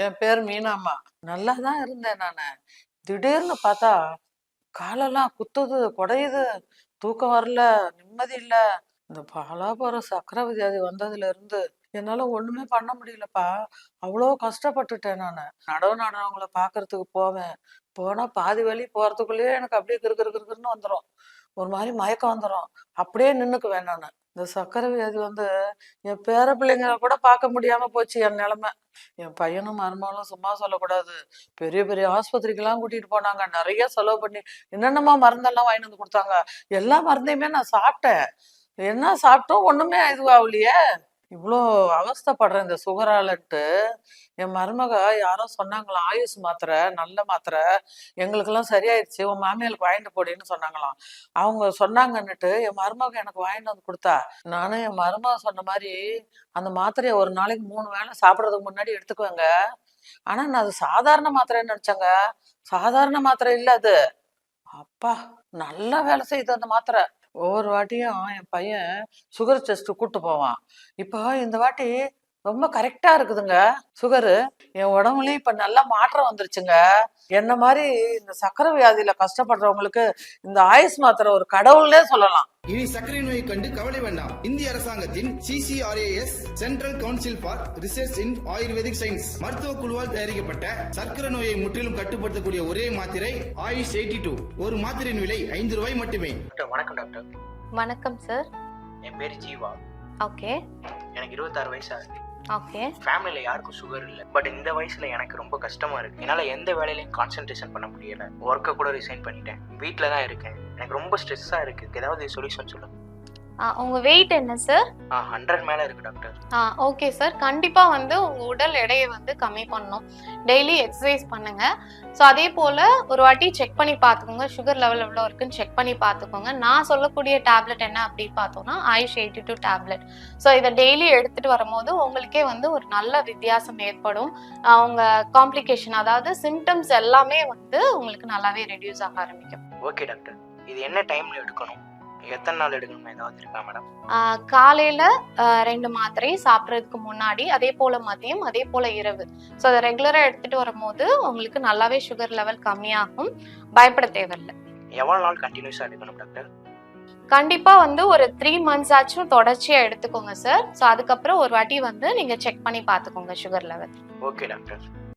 என் பேர் மீனாம்மா. நல்லா தான் இருந்தேன் நான். திடீர்னு பார்த்தா காலெல்லாம் குத்துது குடையுது தூக்கம் வரல நிம்மதி இல்ல. இந்த பாலாபுரம் சக்கரை வியாதி வந்ததுல இருந்து என்னால ஒண்ணுமே பண்ண முடியலப்பா. அவ்வளோ கஷ்டப்பட்டுட்டேன் நான். நடவு நடனவங்கள பாக்குறதுக்கு போவேன். போனா பாதி வழி போறதுக்குள்ளேயே எனக்கு அப்படியே கிருக்கிருக்குன்னு வந்துடும் ஒரு மாதிரி மயக்கம் வந்துடும் அப்படியே நின்னுக்குவேன் நான். இந்த சக்கரை வியாதி வந்து என் பேர பிள்ளைங்களை கூட பார்க்க முடியாம போச்சு என் நிலைமை. என் பையனும் மருமகளும் சும்மா சொல்லக்கூடாது. பெரிய பெரிய ஆஸ்பத்திரிக்கெல்லாம் கூட்டிட்டு போனாங்க. நிறைய செலவு பண்ணி என்னென்னமா மருந்தெல்லாம் வாங்கிட்டு வந்து கொடுத்தாங்க. எல்லா மருந்தையுமே நான் சாப்பிட்டேன். என்ன சாப்பிட்டோம்? ஒண்ணுமே இதுவாகலையே. இவ்வளோ அவஸ்தைப்படுறேன் இந்த சுகராலன்ட்டு. என் மருமக யாரோ சொன்னாங்களாம் ஆயுஷ் மாத்திரை நல்ல மாத்திரை எங்களுக்கெல்லாம் சரியாயிடுச்சு உன் மாமியாளுக்கு வாங்கிட்டு போடின்னு சொன்னாங்களாம். அவங்க சொன்னாங்கன்னுட்டு என் மருமக எனக்கு வாங்கிட்டு வந்து கொடுத்தா. நானும் என் மருமக சொன்ன மாதிரி அந்த மாத்திரையை ஒரு நாளைக்கு மூணு வேளை சாப்பிட்றதுக்கு முன்னாடி எடுத்துக்குவேங்க. ஆனால் நான் அது சாதாரண மாத்திரைன்னு நினச்சேங்க. சாதாரண மாத்திரை இல்லை அது. அப்பா நல்லா வேலை செய்யுது அந்த மாத்திரை. ஒவ்வொரு வாட்டியும் என் பையன் சுகர் டெஸ்ட்டு கூப்பிட்டு போவான். இப்போ இந்த வாட்டி ரொம்ப கரெக்டா இருக்குதுங்க. சுகரு என் உடம்புலயும் இப்ப நல்ல மாற்றம் வந்துருச்சுங்க. என்ன மாதிரி இந்த சக்கரை வியாதியில கஷ்டப்படுறவங்களுக்கு இந்த ஆயுஸ் மாத்திரை ஒரு கடவுள்னே சொல்லலாம். இனி சர்க்கரை நோயை கண்டு கவலை வேண்டாம். இந்திய அரசாங்கத்தின் CCRAS central council for research in Ayurvedic science மருத்துவ குழுவால் தயாரிக்கப்பட்ட சர்க்கரை நோயை முற்றிலும் கட்டுப்படுத்தக்கூடிய ஒரே மாத்திரை ஆயுஷ் எயிட்டி டூ ஒரு மாத்திரையின் விலை ஐந்து ரூபாய் மட்டுமே. வணக்கம் டாக்டர். வணக்கம் சார் என் பேர் ஜீவா. ஓகே எனக்கு இருபத்தாறு வயசு ஆகுது. ஓகே ஃபேமிலியில் யாருக்கும் சுகர் இல்லை. பட் இந்த வயசுல எனக்கு ரொம்ப கஷ்டமா இருக்கு. என்னால் எந்த வேலையிலையும் கான்சென்ட்ரேஷன் பண்ண முடியல. ஒர்க்கை கூட ரிசைன் பண்ணிட்டேன். வீட்டில் தான் இருக்கேன். எனக்கு ரொம்ப ஸ்ட்ரெஸ்ஸாக இருக்கு. ஏதாவது சொல்யூஷன் சொல்லுங்க. உங்கள் வெயிட் என்ன சார் ஹண்ட்ரட் மேலே இருக்கு டாக்டர் ஆ ஓகே சார் கண்டிப்பாக வந்து உங்கள் உடல் எடையை வந்து கம்மி பண்ணணும். டெய்லி எக்ஸசைஸ் பண்ணுங்க. ஸோ அதே போல் ஒரு வாட்டி செக் பண்ணி பார்த்துக்கோங்க. சுகர் லெவல் எவ்வளோ இருக்குன்னு செக் பண்ணி பார்த்துக்கோங்க. நான் சொல்லக்கூடிய டேப்லெட் என்ன அப்படின்னு பார்த்தோம்னா Ayush eighty two tablet so இதை டெய்லி எடுத்துகிட்டு வரும்போது உங்களுக்கே வந்து ஒரு நல்ல வித்தியாசம் ஏற்படும். உங்க காம்ப்ளிகேஷன் அதாவது சிம்டம்ஸ் எல்லாமே வந்து உங்களுக்கு நல்லாவே ரெடியூஸ் ஆக ஆரம்பிக்கும். ஓகே டாக்டர் இது என்ன டைமில் எடுக்கணும்? எத்தனை நாள் எடுக்கணும் ஏதாவது இருக்கா மேடம்? காலையில ரெண்டு மாத்திரை சாப்பிட்றதுக்கு முன்னாடி அதே போல மதியம் அதே போல இரவு. ஸோ அதை ரெகுலரா எடுத்துட்டு வரும்போது உங்களுக்கு நல்லாவே சுகர் லெவல் கம்மியாகும். பயப்பட தேவையில்லை. எவ்வளோ நாள் கண்டினியூஸாக எடுக்கணும் டாக்டர் கண்டிப்பா வந்து ஒரு த்ரீ மந்த்ஸ் ஆச்சும் தொடர்ச்சியா எடுத்துக்கோங்க சார் ஸோ அதுக்கப்புறம் ஒரு வாட்டி வந்து நீங்க செக் பண்ணி பார்த்துக்கோங்க சுகர் லெவல் ஓகே டாக்டர்